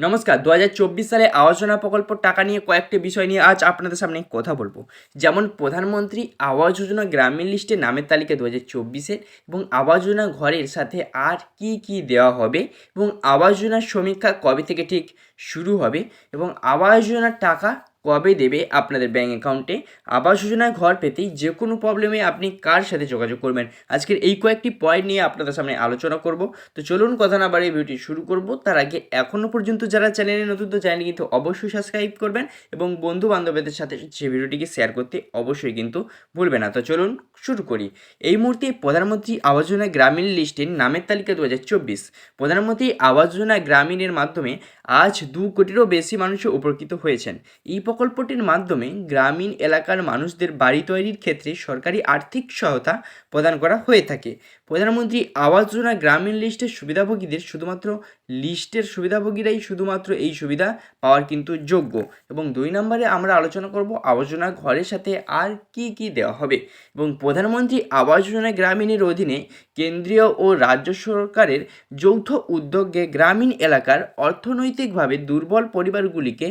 নমস্কার দু হাজার চব্বিশ সালে আবাস যোজনা প্রকল্পর টাকা নিয়ে কয়েকটি বিষয় নিয়ে আজ আপনাদের সামনে কথা বলব। যেমন প্রধানমন্ত্রী আবাস যোজনা গ্রামীণ লিস্টে নামের তালিকা দু হাজার চব্বিশের এবং আবাস যোজনা ঘরের সাথে আর কি কি দেওয়া হবে এবং আবাস যোজনার সমীক্ষা কবে থেকে ঠিক শুরু হবে এবং আবাস যোজনার টাকা কবে দেবে আপনাদের ব্যাঙ্ক অ্যাকাউন্টে আবাস যোজনায় ঘর পেতেই যে কোনো প্রবলেমে আপনি কার সাথে যোগাযোগ করবেন? আজকের এই কয়েকটি পয়েন্ট নিয়ে আপনাদের সামনে আলোচনা করব। তো চলুন কথা না বাড়িয়ে ভিডিওটি শুরু করব। তার আগে এখনও পর্যন্ত যারা চ্যানেলে নতুন, তো চ্যানেল কিন্তু অবশ্যই সাবস্ক্রাইব করবেন এবং বন্ধু বান্ধবদের সাথে যে ভিডিওটিকে শেয়ার করতে অবশ্যই কিন্তু ভুলবেন না। তো চলুন শুরু করি। এই মুহূর্তে প্রধানমন্ত্রী আবাস যোজনা গ্রামীণ লিস্টের নামের তালিকা দু হাজার চব্বিশ। প্রধানমন্ত্রী আবাস যোজনা গ্রামীণের মাধ্যমে আজ দু কোটিরও বেশি মানুষ উপকৃত হয়েছেন। এই প্রকল্পটির মাধ্যমে গ্রামীণ এলাকার মানুষদের বাড়ি তৈরির ক্ষেত্রে সরকারি আর্থিক সহায়তা প্রদান করা হয়ে থাকে। প্রধানমন্ত্রী আবাস যোজনা গ্রামীণ লিস্টের সুবিধাভোগীদের শুধুমাত্র লিস্টের সুবিধাভোগীরাই শুধুমাত্র এই সুবিধা পাওয়ার কিন্তু যোগ্য এবং দুই নম্বরে আমরা আলোচনা করব আবাস যোজনা ঘরের সাথে আর কি কি দেওয়া হবে এবং প্রধানমন্ত্রী আবাস যোজনা গ্রামীণের অধীনে কেন্দ্রীয় ও রাজ্য সরকারের যৌথ উদ্যোগে গ্রামীণ এলাকার অর্থনৈতিকভাবে দুর্বল পরিবারগুলিকে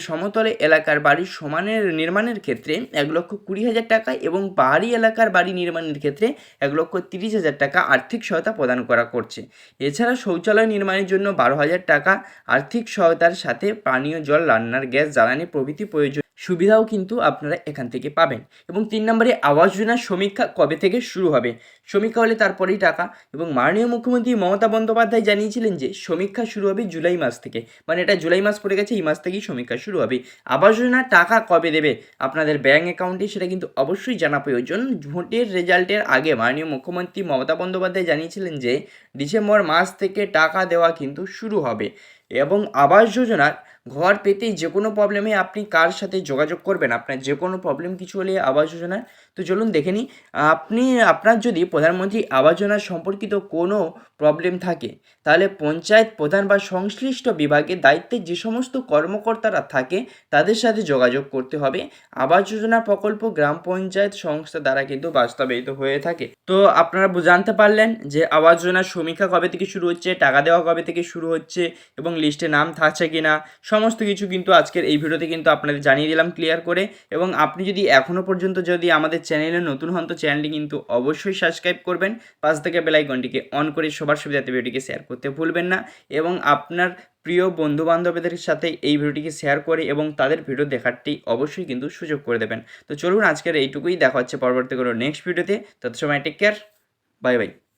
সমতলে এলাকার বাড়ি সমানের নির্মাণের ক্ষেত্রে এক লক্ষ কুড়ি হাজার টাকা এবং পাহাড়ি এলাকার বাড়ি নির্মাণের ক্ষেত্রে এক লক্ষ তিরিশ হাজার টাকা আর্থিক সহায়তা প্রদান করা করছে। এছাড়া শৌচালয় নির্মাণের জন্য বারো হাজার টাকা আর্থিক সহায়তার সাথে পানীয় জল, রান্নার গ্যাস, জ্বালানি প্রভৃতি প্রয়োজন সুবিধাও কিন্তু আপনারা এখান থেকে পাবেন। এবং তিন নম্বরে আবাস যোজনার সমীক্ষা কবে থেকে শুরু হবে? সমীক্ষা হলে তারপরেই টাকা। এবং মাননীয় মুখ্যমন্ত্রী মমতা বন্দ্যোপাধ্যায় জানিয়েছিলেন যে, সমীক্ষা শুরু হবে জুলাই মাস থেকে। মানে এটা জুলাই মাস পড়ে গেছে, এই মাস থেকেই সমীক্ষা শুরু হবে। আবাস যোজনার টাকা কবে দেবে? আপনাদের ব্যাঙ্ক অ্যাকাউন্টে সেটা কিন্তু অবশ্যই জানা প্রয়োজন। ভোটের রেজাল্টের আগে মাননীয় মুখ্যমন্ত্রী মমতা বন্দ্যোপাধ্যায় জানিয়েছিলেন যে, ডিসেম্বর মাস থেকে টাকা দেওয়া কিন্তু শুরু হবে। এবং আবাস যোজনার ঘর পেতে যে কোনো প্রবলেমে আপনি কার সাথে যোগাযোগ করবেন? আপনার যে কোনো প্রবলেম কিছু হলে আবাস যোজনায় তো চলুন দেখে নিই, আপনি, আপনার যদি প্রধানমন্ত্রী আবাস যোজনা সম্পর্কিত কোনো প্রবলেম থাকে, তাহলে পঞ্চায়েত প্রধান বা সংশ্লিষ্ট বিভাগের দায়িত্বে যে সমস্ত কর্মকর্তারা থাকে, তাদের সাথে যোগাযোগ করতে হবে। আবাস যোজনা প্রকল্প গ্রাম পঞ্চায়েত সংস্থা দ্বারা কিন্তু বাস্তবায়িত হয়ে থাকে। তো আপনারা জানতে পারলেন যে আবাস যোজনার সমীক্ষা কবে থেকে শুরু হচ্ছে, টাকা দেওয়া কবে থেকে শুরু হচ্ছে এবং লিস্টে নাম থাকছে কি না সমস্ত কিছু কিন্তু আজকের এই ভিডিওতে কিন্তু আপনাদের জানিয়ে দিলাম ক্লিয়ার করে। এবং আপনি যদি এখনও পর্যন্ত যদি আমাদের চ্যানেলে নতুন হন, তো চ্যানেলটি কিন্তু অবশ্যই সাবস্ক্রাইব করবেন। পাশ থেকে বেলাইকনটিকে অন করে সবার সুবিধাতে ভিডিওটিকে শেয়ার করতে ভুলবেন না। এবং আপনার প্রিয় বন্ধু বান্ধবদের সাথে এই ভিডিওটিকে শেয়ার করে এবং তাদের ভিডিও দেখারটি অবশ্যই কিন্তু সুযোগ করে দেবেন। তো চলুন আজকের এইটুকুই, দেখা হচ্ছে পরবর্তী কোনো নেক্সট ভিডিওতে তত সময় টেক কেয়ার বাই বাই